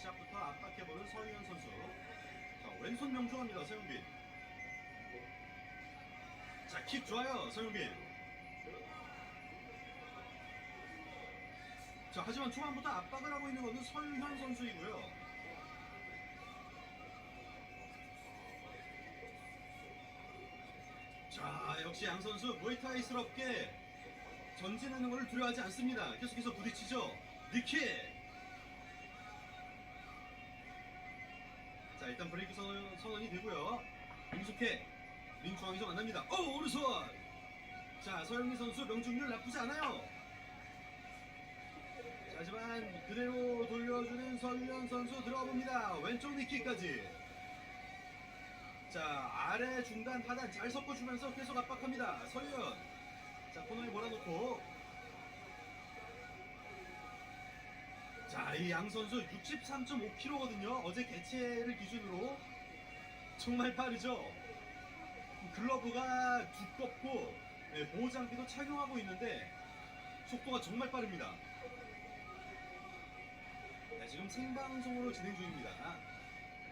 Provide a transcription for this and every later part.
시작부터 압박해보는 서유현 선수. 자, 왼손 명중합니다, 서영빈. 자, 킥 좋아요, 서영빈. 자, 하지만 초반부터 압박을 하고 있는 것은 서유현 선수이고요. 자, 역시 양 선수 무에타이스럽게 전진하는 것을 두려워하지 않습니다. 계속해서 부딪히죠. 니킥! 일단 브레이크 선, 선언이 되고요. 민숙해. 링 중앙에서 만납니다. 오, 오른손! 자, 서영민 선수 명중률 나쁘지 않아요. 자, 하지만 그대로 돌려주는 서유현 선수 들어가 봅니다. 왼쪽 니킥까지. 자, 아래 중단 하단 잘 섞어주면서 계속 압박합니다. 서유현. 자, 코너에 몰아놓고. 자, 이 양 선수 63.5kg거든요. 어제 개체를 기준으로. 정말 빠르죠? 글러브가 두껍고, 네, 보호 장비도 착용하고 있는데, 속도가 정말 빠릅니다. 네, 지금 생방송으로 진행 중입니다.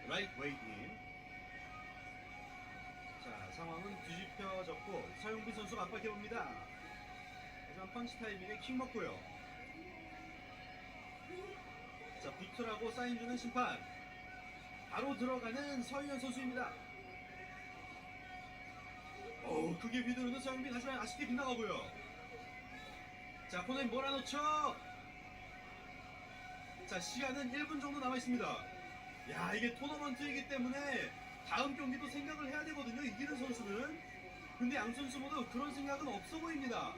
라이트 웨이트님. 자, 상황은 뒤집혀졌고, 서영빈 선수가 압박해봅니다. 하지만 펀치 타이밍에 킥 먹고요. 자, 부트라고 사인 주는 심판. 바로 들어가는 서희연 선수입니다. 어우, 크게 휘두르는 서영빈 하지만 아쉽게 빗나가고요. 자, 코너에 몰아넣죠. 자, 시간은 1분 정도 남아 있습니다. 야, 이게 토너먼트이기 때문에 다음 경기도 생각을 해야 되거든요. 이기는 선수는. 근데 양 선수 모두 그런 생각은 없어 보입니다.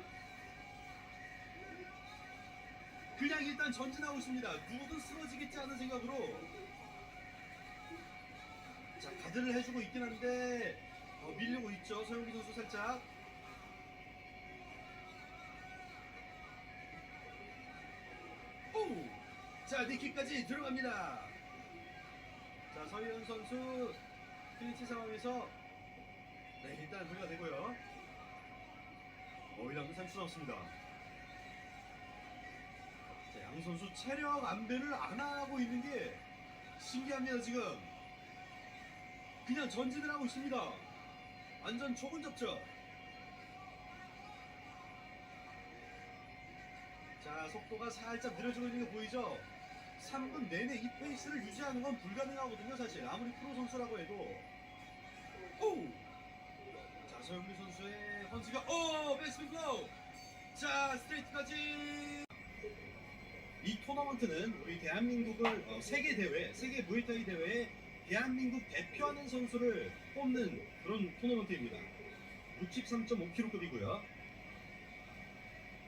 그냥 일단 전진하고 있습니다. 누구든 쓰러지겠지 하는 생각으로. 자, 가드를 해주고 있긴 한데, 어, 밀리고 있죠. 서영기 선수 살짝. 오! 자, 니킥까지 들어갑니다. 자, 서희연 선수 클린치 상황에서 네, 일단 소리가 되고요. 어, 1라운드 산출없습니다. 자, 양 선수 체력 안배를 안 하고 있는 게 신기합니다, 지금. 그냥 전진을 하고 있습니다. 완전 초근접죠. 자, 속도가 살짝 느려지고 있는 게 보이죠? 3분 내내 이 페이스를 유지하는 건 불가능하거든요, 사실. 아무리 프로 선수라고 해도. 오! 자, 서영민 선수의 헌스가, 오! 베스트 플로우! 자, 스트레이트까지! 이 토너먼트는 우리 대한민국을 어, 세계 대회, 세계 무에타이 대회에 대한민국 대표하는 선수를 뽑는 그런 토너먼트입니다. 63.5kg급이고요.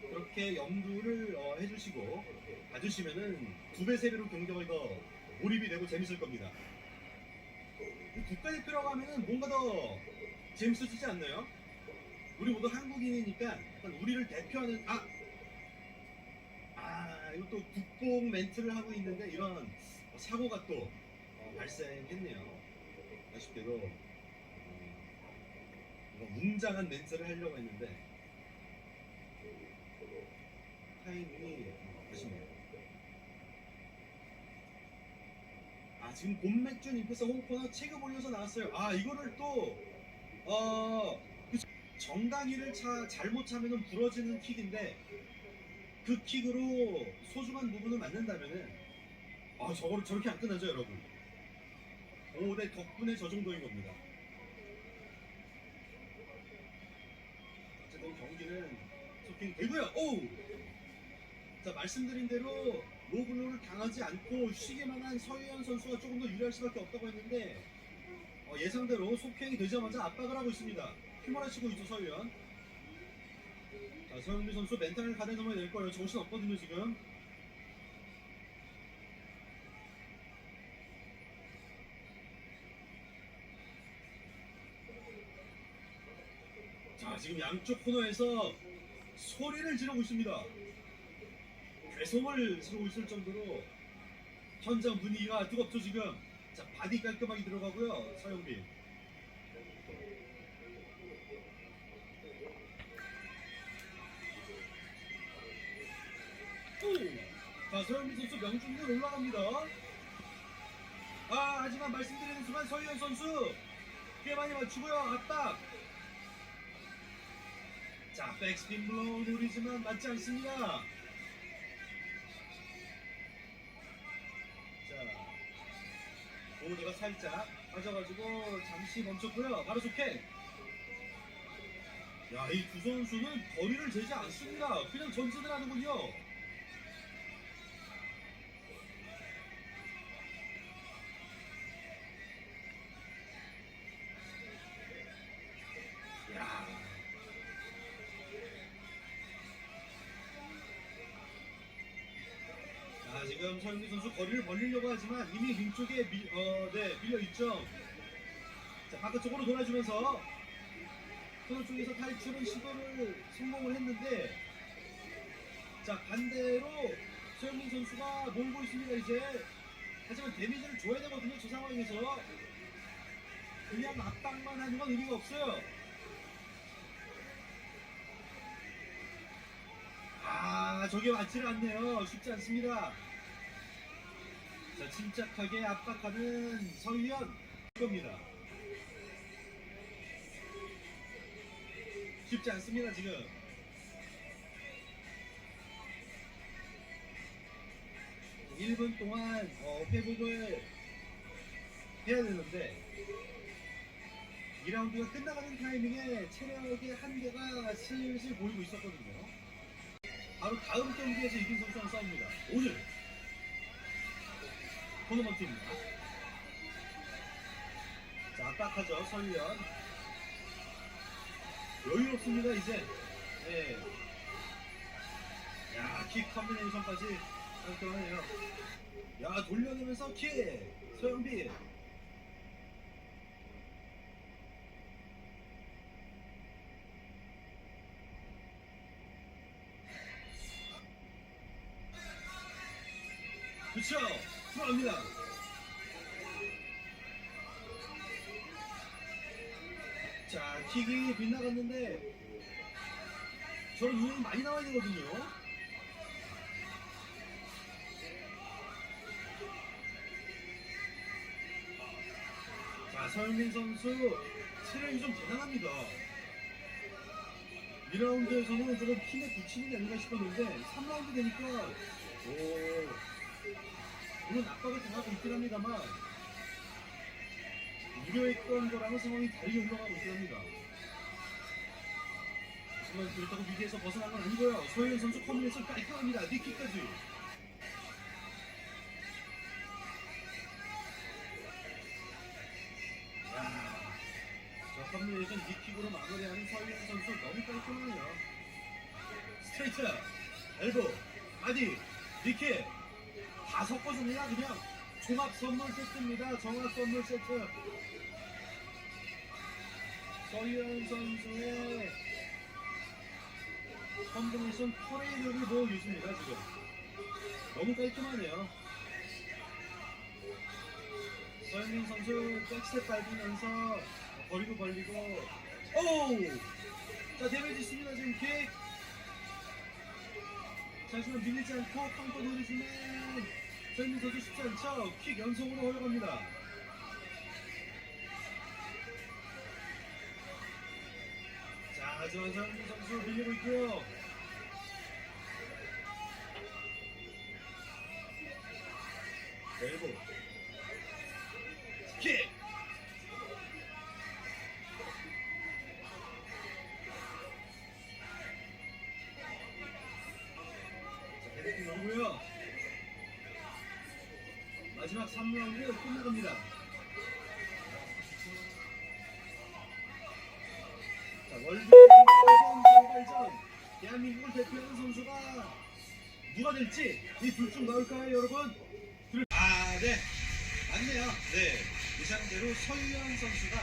그렇게 염두를 어, 해주시고 봐주시면은 두 배, 세 배로 경기가 더 몰입이 되고 재밌을 겁니다. 국가대표라고 하면은 뭔가 더 재밌어지지 않나요? 우리 모두 한국인이니까 우리를 대표하는 아! 아, 이것도 국뽕 멘트를 하고 있는데 이런 어, 사고가 또 어, 발생했네요. 아쉽게도 어, 이거 웅장한 멘트를 하려고 했는데 타이밍이 어, 아쉽네요. 아 지금 봄맥주 님께서 홍코너 체급 올려서 나왔어요. 아 이거를 또 어, 그 정강이를 차, 잘못 차면은 부러지는 킥인데 그 킥으로 소중한 부분을 맞는다면은 아 저거를 저렇게 안 끝나죠 여러분. 오대 덕분에 저 정도인 겁니다. 어쨌든 경기는 쇼핑 되고요. 오! 자 말씀드린 대로 로블로를 당하지 않고 쉬게만 한 서유현 선수가 조금 더 유리할 수밖에 없다고 했는데 어, 예상대로 속행이 되자마자 압박을 하고 있습니다. 휘몰아치고 있죠 서유현. 자 서영민 선수 멘탈을 가다듬어야 될 거예요. 정신 없거든요 지금. 자 지금 양쪽 코너에서 소리를 지르고 있습니다. 괴성을 지르고 있을 정도로 현장 분위기가 뜨겁죠 지금. 자 바디 깔끔하게 들어가고요 서영빈. 자 서영빈 선수 명중률 올라갑니다. 아 하지만 말씀드리는 순간 서희연 선수 꽤 많이 맞추고요. 압박. 자 백스핀 블로우 노리지만 맞지 않습니다. 자 보드가 살짝 빠져가지고 잠시 멈췄고요. 바로 속행. 야이 두 선수는 거리를 재지 않습니다. 그냥 전진을 하는군요 아, 지금 서영민 선수 거리를 벌리려고 하지만 이미 링 쪽에 밀, 어, 네, 밀려 있죠. 자, 바깥쪽으로 돌아주면서 코너 쪽에서 탈출은 시도를 성공을 했는데 자, 반대로 서영민 선수가 몰고 있습니다, 이제. 하지만 데미지를 줘야 되거든요, 저 상황에서. 그냥 압박만 하는 건 의미가 없어요. 아, 저게 맞지를 않네요. 쉽지 않습니다. 자, 침착하게 압박하는 서희연 겁니다. 쉽지 않습니다, 지금. 일 분 동안 어, 회복을 해야 되는데 2라운드가 끝나가는 타이밍에 체력의 한계가 슬슬 보이고 있었거든요. 바로 다음 경기에서 이긴 선수랑 싸웁니다. 오늘 토너먼트입니다. 자, 압박하죠, 설련. 여유롭습니다, 이제. 네. 야, 킥 컨비네이션까지 깔끔하네요. 야, 돌려내면서 킥! 소영빈. 그쵸? 들어갑니다. 자, 킥이 빗나갔는데 저런 유형이 많이 나와야 되거든요. 자, 서영민 선수 체력이 좀 대단합니다. 2라운드에서는 조금 힘에 붙이는 게 아닌가 싶었는데 3라운드 되니까 오 물론 압박을 당하고 있긴 합니다만 우려했던 거랑은 상황이 다르게 흘러가고 있긴 합니다. 하지만 그렇다고 위기에서 벗어난 건 아니고요. 소혜연 선수 커뮤니케이션 깔끔합니다. 니키까지. 야, 저 커뮤니케이션 니킥으로 마무리하는 서혜연 선수 너무 깔끔하네요. 스트레이트, 엘보, 바디, 니킥 다 섞어줍니다. 그냥 종합 선물 세트입니다. 종합 선물 세트. 서희연 선수의 컨비네이션 퍼레이드를 보여주십니다. 지금 너무 깔끔하네요. 서현민 선수 백스텝 밟으면서 거리도 벌리고 오우 자 데미지 있습니다 지금 킥 자, 하지만 밀리지 않고 카운터 노리지만 서현민 선수 쉽지 않죠. 킥 연속으로 허용합니다. 자 하지만 서현민 선수 밀리고 있고요. 엘보 킥 3라운드 끝나갑니다. 자, 월드 결발전 대한민국을 대표하는 선수가 누가 될지 이 둘 중 나올까요, 여러분? 둘- 아, 네. 맞네요. 네. 예상대로 서유현 선수가